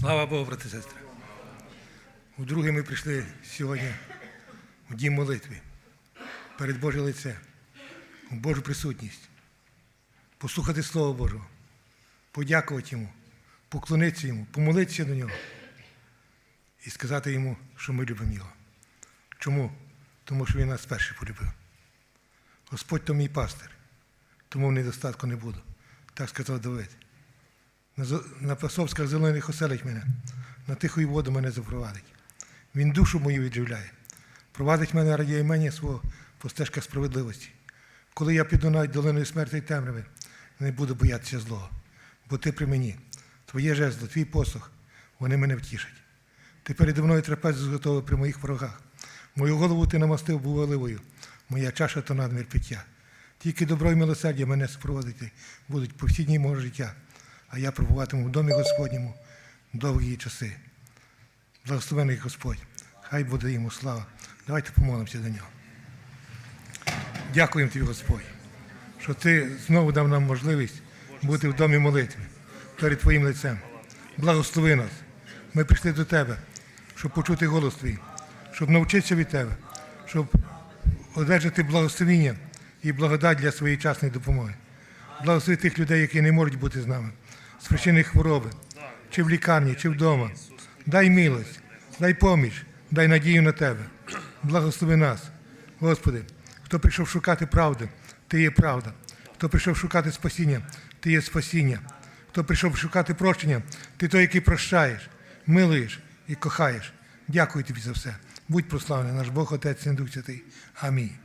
Слава Богу, брати сестри. Вдруге ми прийшли сьогодні в дім молитви перед Боже лице, в Божу присутність, послухати Слово Божого, подякувати Йому, поклонитися Йому, помолитися до Нього і сказати Йому, що ми любимо Його. Чому? Тому що Він нас перший полюбив. Господь то мій пастир, тому в недостатку не буду. Так сказав Давид. На, пасовських зелених оселить мене, на тиху воду мене запровадить. Він душу мою відживляє, провадить мене раді імені свого по стежках справедливості. Коли я піду навіть долиною смерті й темряви, не буду боятися злого, бо ти при мені, твоє жезло, твій посох, вони мене втішать. Ти переді мною трапезу зготовив при моїх ворогах. Мою голову ти намастив був моя чаша то надмір пиття. Тільки добро і милосердя мене супроводити будуть по всі дні мого життя, а я пробуватиму в домі Господньому довгі часи. Благословений Господь, хай буде йому слава. Давайте помолимося до нього. Дякуємо тобі, Господь, що ти знову дав нам можливість бути в домі молитви перед Твоїм лицем. Благослови нас. Ми прийшли до Тебе, щоб почути голос Твій, щоб навчитися від Тебе, щоб одержати благословіння і благодать для своєї часної допомоги. Благослови тих людей, які не можуть бути з нами, з причини хвороби, чи в лікарні, чи вдома. Дай милость, дай поміч, дай надію на Тебе. Благослови нас, Господи, хто прийшов шукати правди, Ти є правда. Хто прийшов шукати спасіння, Ти є спасіння. Хто прийшов шукати прощення, Ти той, який прощаєш, милуєш і кохаєш. Дякую тобі за все. Будь прославлений, наш Бог, Отець і Дух Святий. Амінь.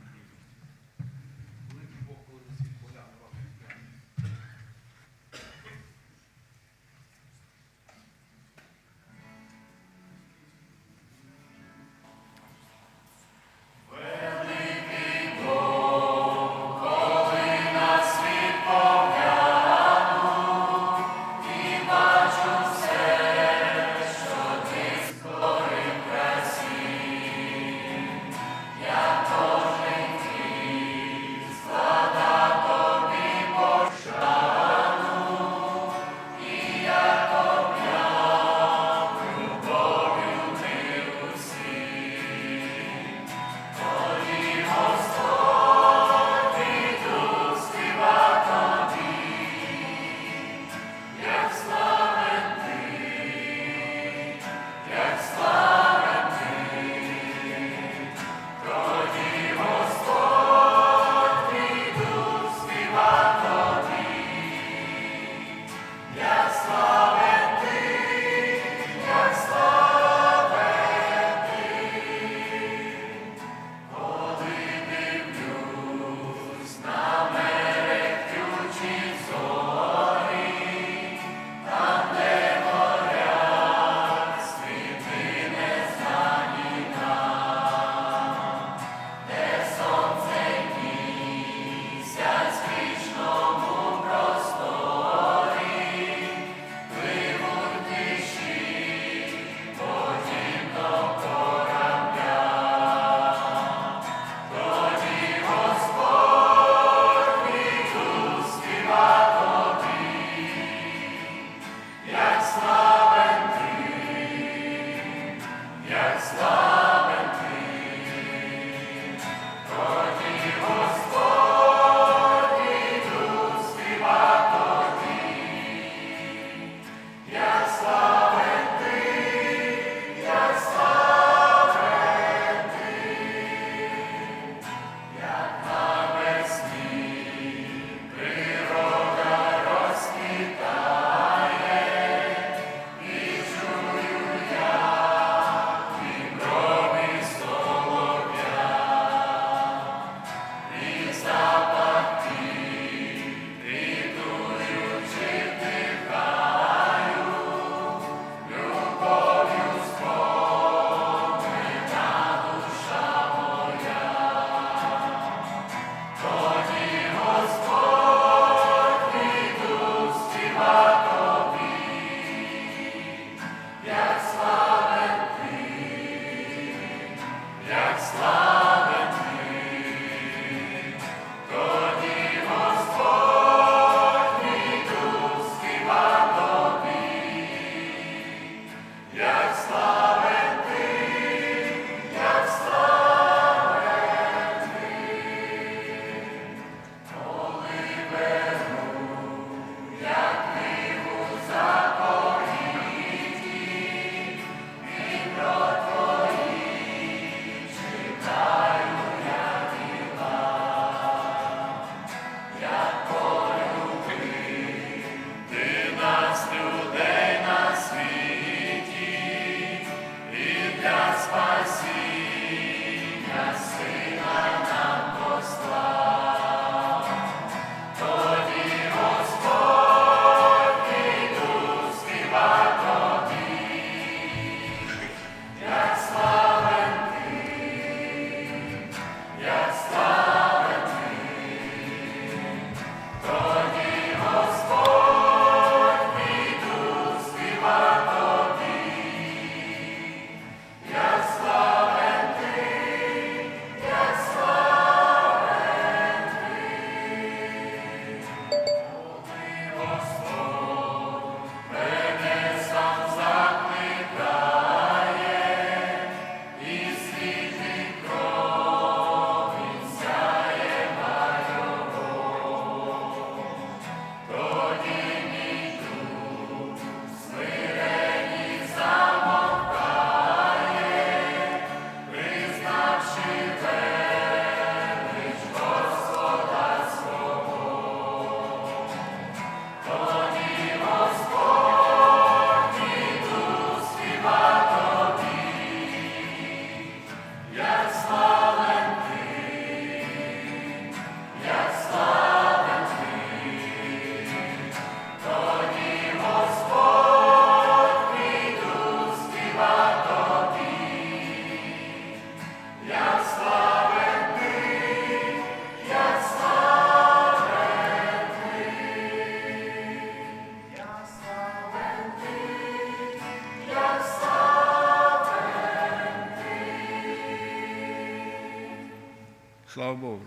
Слава Богу.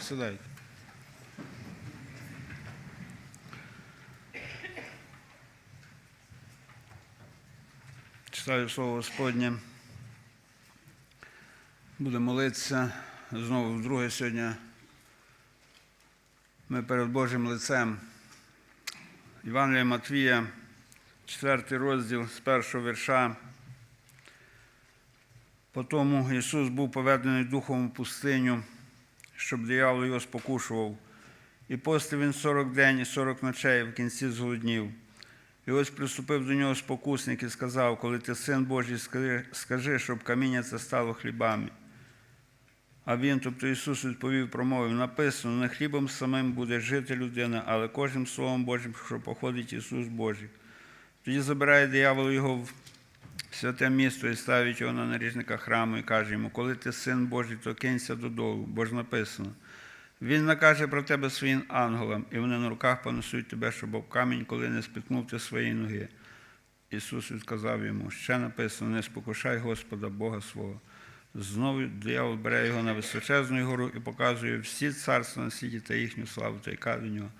Сідайте. Читаю слово Господнє. Будемо молитися. Знову вдруге сьогодні. Ми перед Божим лицем. Івангелія Матвія, 4 розділ з першого вірша. Потому Ісус був поведений духом у пустиню, щоб диявол його спокушував. І постив він сорок день і сорок ночей в кінці зголоднів. І ось приступив до нього спокусник і сказав, коли ти син Божий, скажи, щоб каміння це стало хлібами. А він, тобто Ісус, відповів, промовив, написано, не хлібом самим буде жити людина, але кожним Словом Божим, що походить Ісус Божий. Тоді забирає диявол його святе місто і ставить його на наріжника храму і каже йому, коли ти син Божий, то кинься додолу, бо ж написано. Він накаже про тебе своїм ангелам, і вони на руках понесуть тебе, щоб об камінь, коли не спіткнув ти свої ноги. Ісус відказав йому, ще написано, не спокушай Господа Бога свого. Знову диявол бере його на височезну гору і показує всі царства на світі та їхню славу, та каже до нього.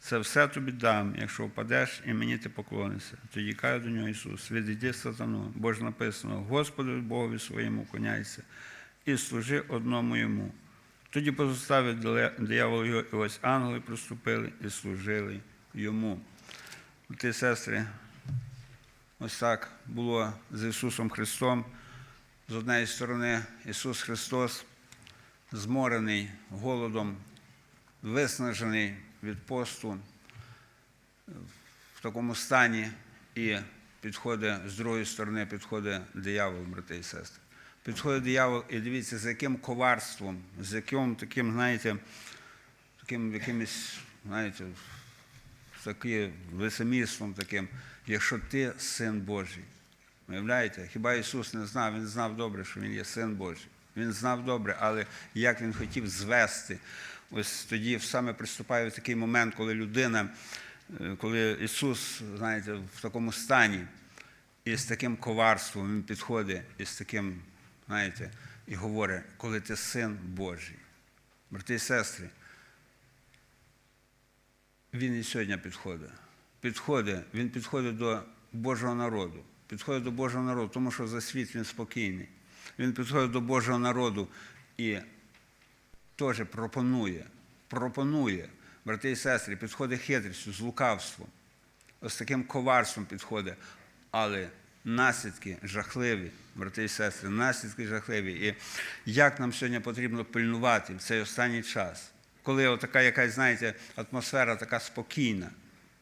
Це все тобі дам, якщо впадеш і мені ти поклонишся. Тоді каже до нього Ісус, відійди сатану, бо ж написано, Господу Богові своєму коняйся і служи одному йому. Тоді позоставив диявол його, і ось ангели приступили і служили йому. Ті сестри, ось так було з Ісусом Христом. З однієї сторони, Ісус Христос, зморений голодом, виснажений від посту, в такому стані, і підходить з другої сторони, підходить диявол, брати і сестри. Підходить диявол, і дивіться, з яким коварством, з яким таким, знаєте, таким якимось, знаєте, таким лицемірством таким, якщо ти син Божий. Уявляєте, хіба Ісус не знав, Він знав добре, що Він є син Божий. Він знав добре, але як він хотів звести. Ось тоді саме приступає такий момент, коли людина, е, коли Ісус, знаєте, в такому стані, і з таким коварством Він підходить, і з таким, знаєте, і говорить, коли ти син Божий. Брати і сестри, він і сьогодні підходить. Підходить, він підходить до Божого народу. Підходить до Божого народу, тому що за світ він спокійний. Він підходить до Божого народу і теж пропонує, пропонує, брати і сестри, підходить хитрістю, з лукавством. Ось таким коварством підходить. Але наслідки жахливі, брати і сестри, наслідки жахливі. І як нам сьогодні потрібно пильнувати в цей останній час? коли така якась, знаєте, атмосфера така спокійна,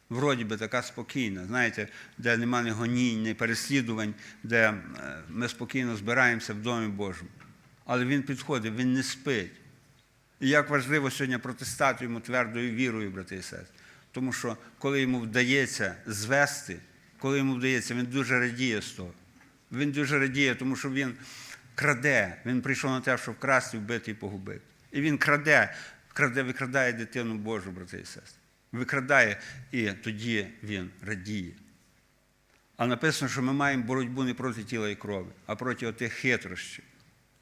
вроді би така спокійна, знаєте, де немає ні гонінь, ні переслідувань, де е, ми спокійно збираємося в Домі Божому. Але він підходить, він не спить. І як важливо сьогодні протистати йому твердою вірою, брати і сестри. Тому що коли йому вдається звести, коли йому вдається, він дуже радіє з того. Він дуже радіє, тому що він краде. Він прийшов на те, щоб вкрасти, вбити і погубити. І він краде, краде, викрадає дитину Божу, брати і сестри. Викрадає, і тоді він радіє. А написано, що ми маємо боротьбу не проти тіла і крові, а проти тих хитрощів.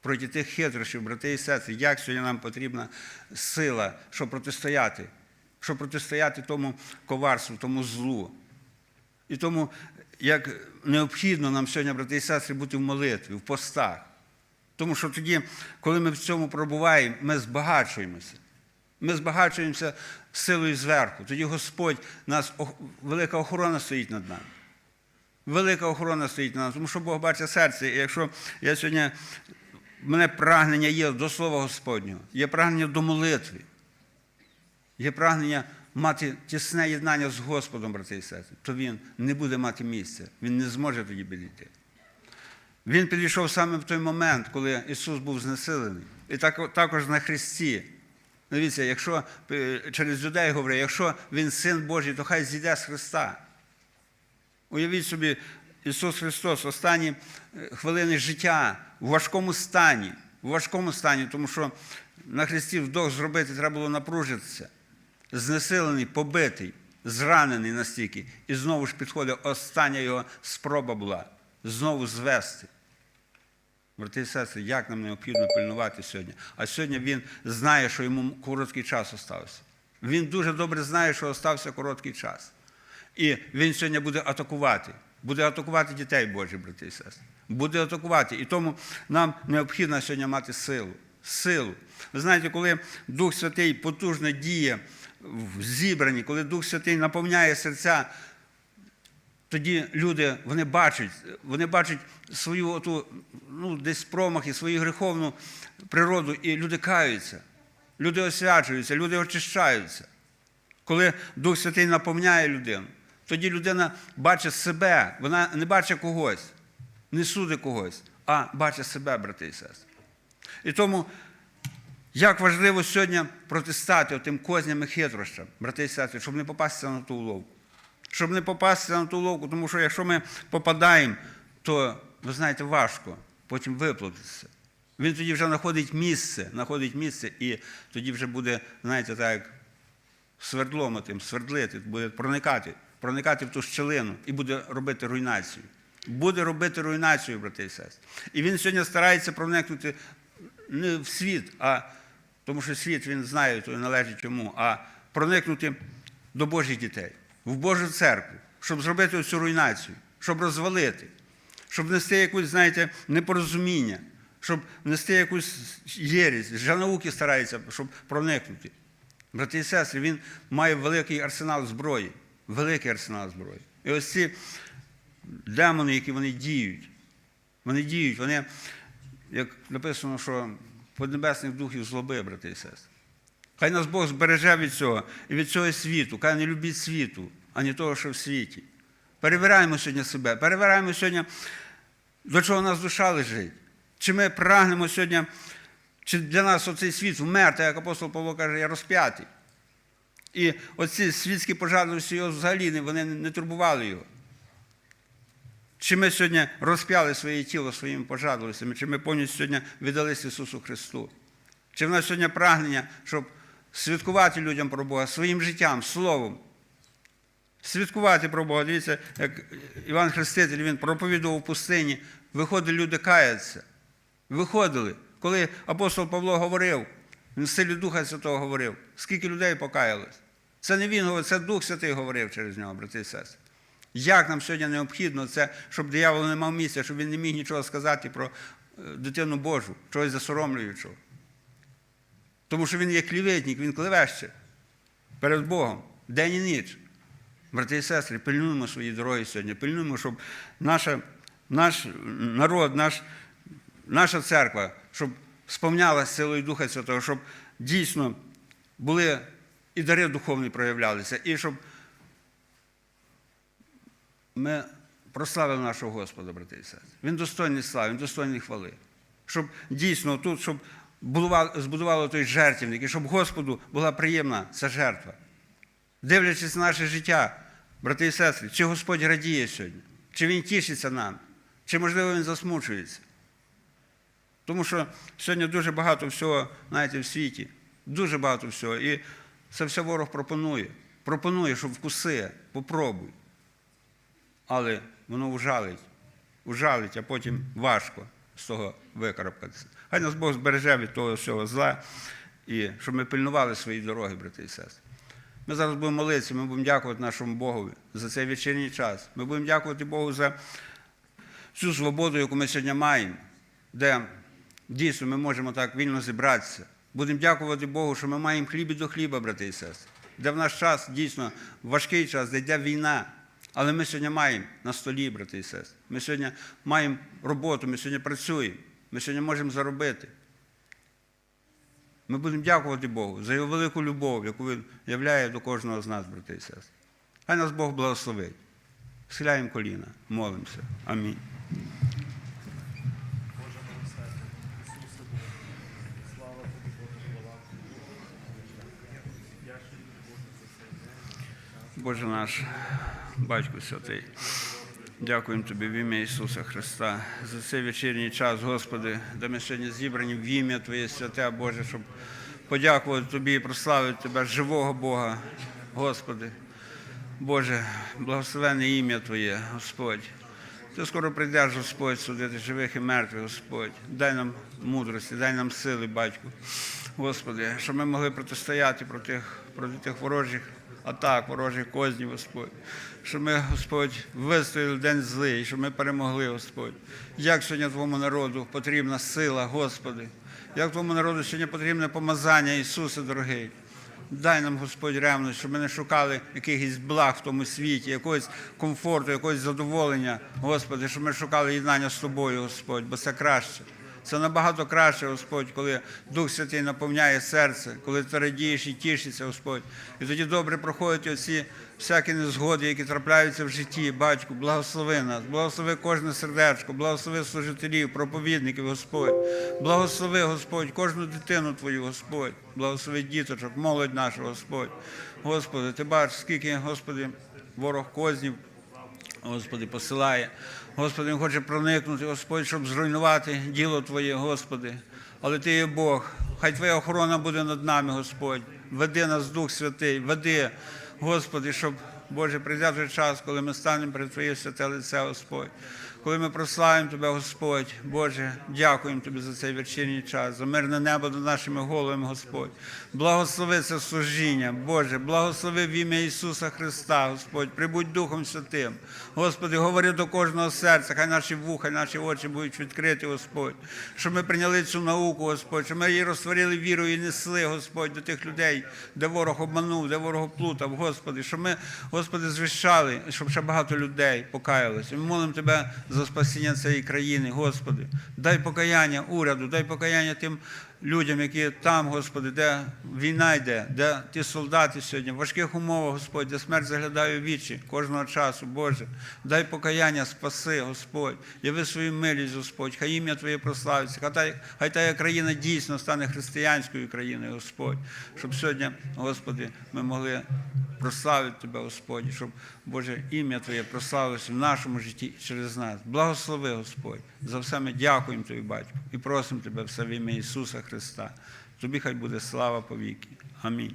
Проти тих хитрощів, брати і сестри, як сьогодні нам потрібна сила, щоб протистояти, щоб протистояти тому коварству, тому злу. І тому, як необхідно нам сьогодні, брати і сестри, бути в молитві, в постах. Тому що тоді, коли ми в цьому пробуваємо, ми збагачуємося. Ми збагачуємося силою зверху. Тоді Господь, нас, велика охорона стоїть над нами. Велика охорона стоїть над нами, тому що Бог бачить серце. І якщо я сьогодні, в мене прагнення є до Слова Господнього, є прагнення до молитви, є прагнення мати тісне єднання з Господом, брати і сестри, то він не буде мати місця, він не зможе тоді підійти. Він підійшов саме в той момент, коли Ісус був знесилений. І так, також на Христі. Дивіться, якщо е, через людей говорить, якщо Він син Божий, то хай зійде з Христа. Уявіть собі, Ісус Христос, останні е, хвилини життя в важкому стані, в важкому стані, тому що на Христі вдох зробити треба було напружитися. Знесилений, побитий, зранений настільки. І знову ж підходить остання його спроба була знову звести. Брати і сестри, як нам необхідно пильнувати сьогодні? А сьогодні він знає, що йому короткий час остався. Він дуже добре знає, що остався короткий час. І він сьогодні буде атакувати. Буде атакувати дітей Божих, брати і сестри. Буде атакувати. І тому нам необхідно сьогодні мати силу. Силу. Ви знаєте, коли Дух Святий потужно діє в зібранні, коли Дух Святий наповняє серця тоді люди вони бачать, вони бачать свою оту, ну, десь промахи, свою гріховну природу, і люди каються, люди освячуються, люди очищаються. Коли Дух Святий наповняє людину, тоді людина бачить себе, вона не бачить когось, не судить когось, а бачить себе, брати і сестри. І тому, як важливо сьогодні протистати тим козням і хитрощам, брати і сестри, щоб не попастися на ту уловку щоб не попастися на ту ловку, тому що якщо ми попадаємо, то, ви знаєте, важко потім виплатитися. Він тоді вже знаходить місце, знаходить місце, і тоді вже буде, знаєте, так, свердлом тим, свердлити, буде проникати, проникати в ту щелину і буде робити руйнацію. Буде робити руйнацію, брати і сестри. І він сьогодні старається проникнути не в світ, а тому що світ він знає, то належить йому, а проникнути до Божих дітей в Божу церкву, щоб зробити цю руйнацію, щоб розвалити, щоб внести якусь, знаєте, непорозуміння, щоб внести якусь єрість. Вже науки стараються, щоб проникнути. Брати і сестри, він має великий арсенал зброї, великий арсенал зброї. І ось ці демони, які вони діють, вони діють, вони, як написано, що поднебесних духів злоби, брати і сестри. Хай нас Бог збереже від цього і від цього світу. Хай не любіть світу, а не того, що в світі. Перевираємо сьогодні себе, перевираємо сьогодні, до чого нас душа лежить. Чи ми прагнемо сьогодні, чи для нас оцей світ вмер, так як апостол Павло каже, я розп'ятий. І оці світські пожадливості його взагалі вони не турбували його. Чи ми сьогодні розп'яли своє тіло своїми пожадливостями, чи ми повністю сьогодні віддалися Ісусу Христу? Чи в нас сьогодні прагнення, щоб святкувати людям про Бога своїм життям, словом. Святкувати про Бога. Дивіться, як Іван Хреститель він проповідував в пустині, виходили люди каяться. Виходили. Коли апостол Павло говорив, він в силі Духа Святого говорив, скільки людей покаялось. Це не він говорив, це Дух Святий говорив через нього, брати і сестри. Як нам сьогодні необхідно це, щоб диявол не мав місця, щоб він не міг нічого сказати про дитину Божу, чогось засоромлюючого. Тому що він є кліветник, він клевеще перед Богом день і ніч. Брати і сестри, пильнуємо свої дороги сьогодні, пильнуємо, щоб наша, наш народ, наш, наша церква, щоб сповнялася силою Духа Святого, щоб дійсно були і дари духовні проявлялися, і щоб ми прославили нашого Господа, брати і сестри. Він достойний слави, він достойний хвали. Щоб дійсно тут, щоб будували- збудували той жертвенник, і щоб Господу була приємна ця жертва. Дивлячись на наше життя, брати і сестри, чи Господь радіє сьогодні, чи Він тішиться нам, чи, можливо, Він засмучується. Тому що сьогодні дуже багато всього, знаєте, в світі, дуже багато всього. І це все ворог пропонує. Пропонує, щоб вкуси, попробуй. Але воно ужалить, ужалить, а потім важко з того викарабкатися. Хай нас Бог збереже від того всього зла, і щоб ми пильнували свої дороги, брати і сестри. Ми зараз будемо молитися, ми будемо дякувати нашому Богові за цей вечірній час. Ми будемо дякувати Богу за цю свободу, яку ми сьогодні маємо, де дійсно ми можемо так вільно зібратися. Будемо дякувати Богу, що ми маємо хліб і до хліба, брати і сестри. Де в наш час дійсно важкий час, де йде війна. Але ми сьогодні маємо на столі, брати і сестри. Ми сьогодні маємо роботу, ми сьогодні працюємо, ми сьогодні можемо заробити. Ми будемо дякувати Богу за його велику любов, яку він являє до кожного з нас, брати і сестри. Хай нас Бог благословить. Схиляємо коліна, молимося. Амінь. Боже наш, Батько Святий, дякуємо Тобі в ім'я Ісуса Христа за цей вечірній час, Господи, де ми сьогодні зібрані в ім'я Твоє святе, Боже, щоб подякувати Тобі і прославити Тебе, живого Бога, Господи. Боже, благословенне ім'я Твоє, Господь. Ти скоро прийдеш, Господь, судити живих і мертвих, Господь. Дай нам мудрості, дай нам сили, Батьку. Господи, щоб ми могли протистояти проти проти тих ворожих атак, ворожих кознів, Господь. Щоб ми, Господь, вистояли день злий, щоб ми перемогли, Господь. Як сьогодні Твоєму народу потрібна сила, Господи. Як Твоєму народу сьогодні потрібне помазання, Ісусе, дорогий. Дай нам, Господь, ревність, щоб ми не шукали якихось благ в тому світі, якогось комфорту, якогось задоволення, Господи, щоб ми шукали єднання з Тобою, Господь, бо це краще. Це набагато краще, Господь, коли Дух Святий наповняє серце, коли ти радієш і тішишся, Господь. І тоді добре проходять оці всякі незгоди, які трапляються в житті. Батьку, благослови нас, благослови кожне сердечко, благослови служителів, проповідників, Господь. Благослови, Господь, кожну дитину Твою, Господь. Благослови діточок, молодь нашу, Господь. Господи, ти бачиш, скільки, Господи, ворог кознів Господи, посилає. Господи, Він хоче проникнути, Господь, щоб зруйнувати діло Твоє, Господи. Але Ти є Бог. Хай Твоя охорона буде над нами, Господь. Веди нас, Дух Святий, веди, Господи, щоб, Боже, прийде вже час, коли ми станемо перед Твоє святе лице, Господь. Коли ми прославимо Тебе, Господь, Боже, дякуємо Тобі за цей вечірній час, за мирне небо над нашими головами, Господь. Благослови це служіння, Боже, благослови в ім'я Ісуса Христа, Господь, прибудь Духом Святим. Господи, говори до кожного серця, хай наші вуха, наші очі будуть відкриті, Господь, щоб ми прийняли цю науку, Господь, щоб ми її розтворили вірою і несли, Господь, до тих людей, де ворог обманув, де ворог плутав, Господи, щоб ми, Господи, звіщали, щоб ще багато людей покаялися. Ми молимо Тебе за спасіння цієї країни, Господи. Дай покаяння уряду, дай покаяння тим людям, які там, Господи, де війна йде, де ті солдати сьогодні, в важких умовах, Господь, де смерть заглядає в вічі кожного часу, Боже. Дай покаяння, спаси, Господь. Яви свою милість, Господь, хай ім'я Твоє прославиться. Хай та, хай та країна дійсно стане християнською країною, Господь. Щоб сьогодні, Господи, ми могли прославити Тебе, Господь, щоб Боже ім'я Твоє прославилося в нашому житті через нас. Благослови, Господь. За все ми дякуємо Тобі, Батько, і просимо Тебе все в ім'я Ісуса Христа. Тобі хай буде слава повіки. Амінь.